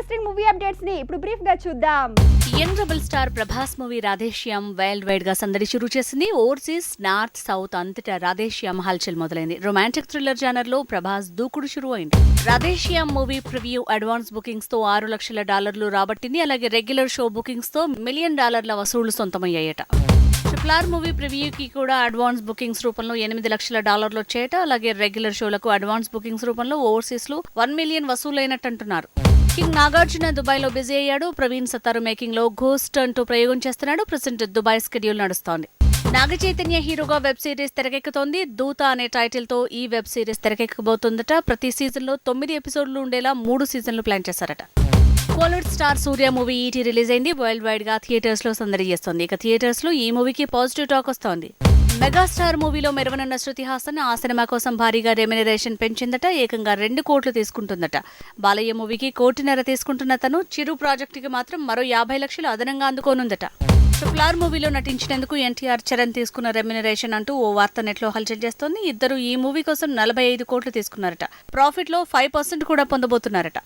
Interesting movie అప్డేట్స్ని ఇప్పుడు బ్రీఫ్గా చూద్దాం. Young rebel star Prabhas movie Radheshyam wild వైడ్గా సందడి షురూ చేసింది. ఓవర్సీస్ నార్త్ సౌత్ అంతటా రాధేశ్యామ్ హల్చల్ మొదలైంది. రొమాంటిక్ థ్రిల్లర్ జానర్లో ప్రభాస్ దూకుడు షురూ అయింది రాధేశ్యామ్ మూవీ ప్రివ్యూ అడ్వాన్స్ బుకింగ్స్తో ఆరు లక్షల డాలర్లు రాబట్టింది. అలాగే రెగ్యులర్ షో బుకింగ్స్తో మిలియన్ డాలర్ల వసూళ్ళు సొంతమయ్యాయట. ట్రిపుల్ ఆర్ మూవీ ప్రివ్యూకి కూడా అడ్వాన్స్ బుకింగ్స్ రూపంలో ఎనిమిది లక్షల డాలర్లు వచ్చేట అలాగే రెగ్యులర్ షోలకు అడ్వాన్స్ బుకింగ్స్ రూపంలో ఓవర్సీస్లో వన్ మిలియన్ వసూలైనట్టు అంటున్నారు మేకింగ్ నాగార్జున దుబాయ్లో బిజీ అయ్యాడు. ప్రవీణ్ సత్తారు మేకింగ్లో ఘోస్ట్ అంటూ ప్రయోగం చేస్తున్నాడు. ప్రజెంట్ దుబాయ్ స్కెడ్యూల్ నడుస్తోంది. నాగ చైతన్య హీరోగా వెబ్ సిరీస్ తెరకెక్కుతోంది. దూత అనే టైటిల్తో ఈ వెబ్ సిరీస్ తెరకెక్కబోతుందట. ప్రతి సీజన్లో తొమ్మిది ఎపిసోడ్లు ఉండేలా మూడు సీజన్లు ప్లాన్ చేశారట. కోలిడ్ star Suriya movie ET release అయింది. వరల్డ్ వైడ్గా థియేటర్స్లో సందడి చేస్తోంది. ఇక థియేటర్స్లో ఈ మూవీకి పాజిటివ్ టాక్ వస్తోంది. మెగాస్టార్ మూవీలో మెరవనున్న శృతి హాసన్ ఆ సినిమా కోసం భారీగా రెమ్యునరేషన్ పెంచిందట. ఏకంగా రెండు కోట్లు తీసుకుంటుందట. బాలయ్య మూవీకి కోటిన్నర తీసుకుంటున్న తను చిరు ప్రాజెక్టుకి మాత్రం మరో యాభై లక్షలు అదనంగా అందుకోనుందట. ట్రిపుల్ మూవీలో నటించినందుకు ఎన్టీఆర్ చరణ్ తీసుకున్న రెమ్యునరేషన్ అంటూ ఓ వార్త నెట్లో హల్చల్ చేస్తోంది. ఇద్దరు ఈ మూవీ కోసం నలభై ఐదు కోట్లు తీసుకున్నారట. ప్రాఫిట్లో ఫైవ్ పర్సెంట్ కూడా పొందబోతున్నారట.